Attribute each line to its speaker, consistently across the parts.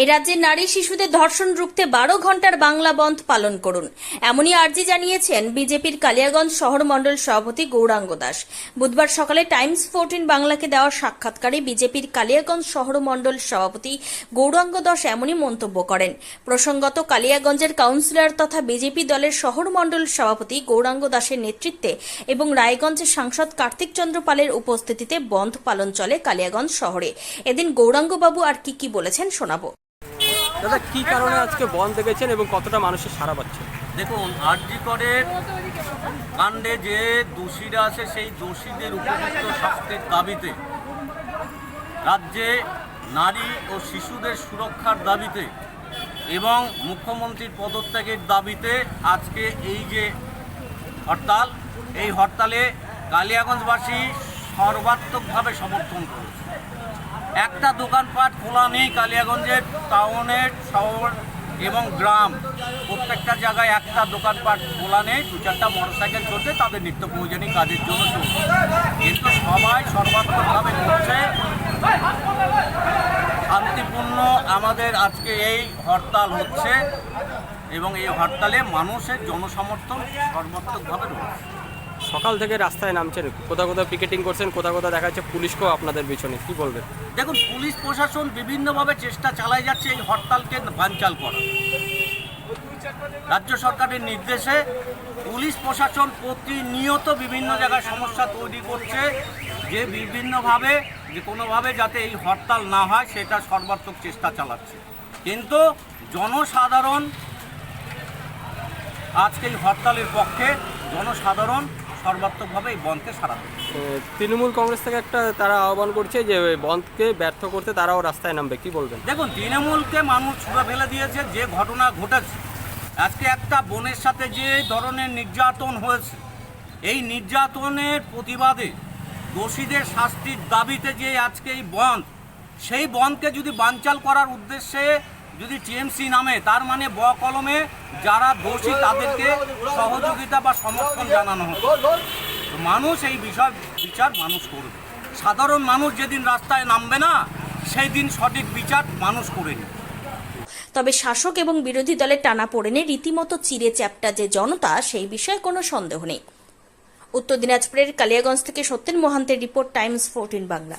Speaker 1: এই রাজ্যের নারী শিশুদের ধর্ষণ রুখতে বারো ঘণ্টার বাংলা বন্ধ পালন করুন। এমনই আর্জি জানিয়েছেন বিজেপির কালিয়াগঞ্জ শহর মণ্ডল সভাপতি গৌরাঙ্গ দাস। বুধবার সকালে টাইমস ফোরটিন বাংলাকে দেওয়া সাক্ষাৎকারে বিজেপির কালিয়াগঞ্জ শহর মণ্ডল সভাপতি গৌরাঙ্গ দাস এমনই মন্তব্য করেন। প্রসঙ্গত কালিয়াগঞ্জের কাউন্সিলর তথা বিজেপি দলের শহর মণ্ডল সভাপতি গৌরাঙ্গ দাসের নেতৃত্বে এবং রায়গঞ্জের সাংসদ কার্তিক চন্দ্র পালের উপস্থিতিতে বন্ধ পালন চলে কালিয়াগঞ্জ শহরে। এদিন গৌরাঙ্গবাবু আর কি কি বলেছেন শোনাবো।
Speaker 2: দাদা, কি কারণে আজকে বন্ধ দেখেছেন এবং কতটা মানুষের সারা পাচ্ছে?
Speaker 3: দেখুন, আরজি করের কাণ্ডে যে দোষীরা আছে, সেই দোষীদের উপযুক্ত শাস্তির দাবিতে রাজ্যে নারী ও শিশুদের সুরক্ষার দাবিতে এবং মুখ্যমন্ত্রীর পদত্যাগের দাবিতে আজকে এই যে হরতাল, এই হরতালে কালিয়াগঞ্জবাসী সর্বাত্মকভাবে সমর্থন করেছে। একটা দোকানপাট খোলা নেই কালিয়াগঞ্জের, টাউনের, শহর এবং গ্রাম। প্রত্যেকটা জায়গায় একটা দোকানপাট খোলা নেই, দু চারটা মোটরসাইকেল চলছে, তাদের নিত্য প্রয়োজনীয় কাজের জন্য চলছে। কিন্তু সবাই সর্বাত্মকভাবে করছে শান্তিপূর্ণ আমাদের আজকে এই হরতাল হচ্ছে এবং এই হরতালে মানুষের জনসমর্থন সর্বাত্মকভাবে রয়েছে।
Speaker 2: সকাল থেকে রাস্তায় নামছেন কোথাও কোথাও পিকেটিং করছেন, কোথাও কোথাও দেখা যাচ্ছে পুলিশকেও আপনাদের পিছনে। কি বলবেন?
Speaker 3: দেখুন, পুলিশ প্রশাসন বিভিন্নভাবে চেষ্টা চালায় যাচ্ছে এই হরতালকে বানচাল করা রাজ্য সরকারের নির্দেশে পুলিশ প্রশাসন প্রতিনিয়ত বিভিন্ন জায়গায় সমস্যা তৈরি করছে, যে বিভিন্নভাবে, যে কোনোভাবে যাতে এই হরতাল না হয়, সেটা সর্বাত্মক চেষ্টা চালাচ্ছে। কিন্তু জনসাধারণ আজকে এই হরতালের পক্ষে জনসাধারণ সর্বাত্মকভাবে এই বন্ধকে সারা দেবে
Speaker 2: তৃণমূল কংগ্রেস থেকে একটা তারা আহ্বান করছে যে বন্ধকে ব্যর্থ করতে তারাও রাস্তায় নামবে কি বলবেন?
Speaker 3: দেখুন তৃণমূলকে মানুষ ছুঁড়ে ফেলে দিয়েছে যে ঘটনা ঘটেছে আজকে একটা বোনের সাথে যে ধরনের নির্যাতন হয়েছে এই নির্যাতনের প্রতিবাদে দোষীদের শাস্তির দাবিতে যে আজকে এই বন্ধ সেই বন্ধকে যদি বানচাল করার উদ্দেশ্যে যদি টিএমসি নামে তার মানে ব কলমে যারা দোষী তাদেরকে সহযোগিতা বা সমর্থন জানানো হতো মানুষ এই বিষয় বিচার মানুষ করবে। সাধারণ মানুষ যেদিন রাস্তায় নামবে না সেই দিন সঠিক বিচার মানুষ করে নেবে।
Speaker 1: তবে শাসক এবং বিরোধী দলের টানা পড়েনে রীতিমতো চিরে চ্যাপটা যে জনতা সেই বিষয়ে কোনো সন্দেহ নেই। উত্তর দিনাজপুরের কালিয়াগঞ্জ থেকে সত্যেন মোহান্তের রিপোর্ট টাইমস ফোরটিন বাংলা।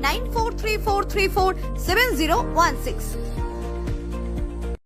Speaker 4: 9434347016.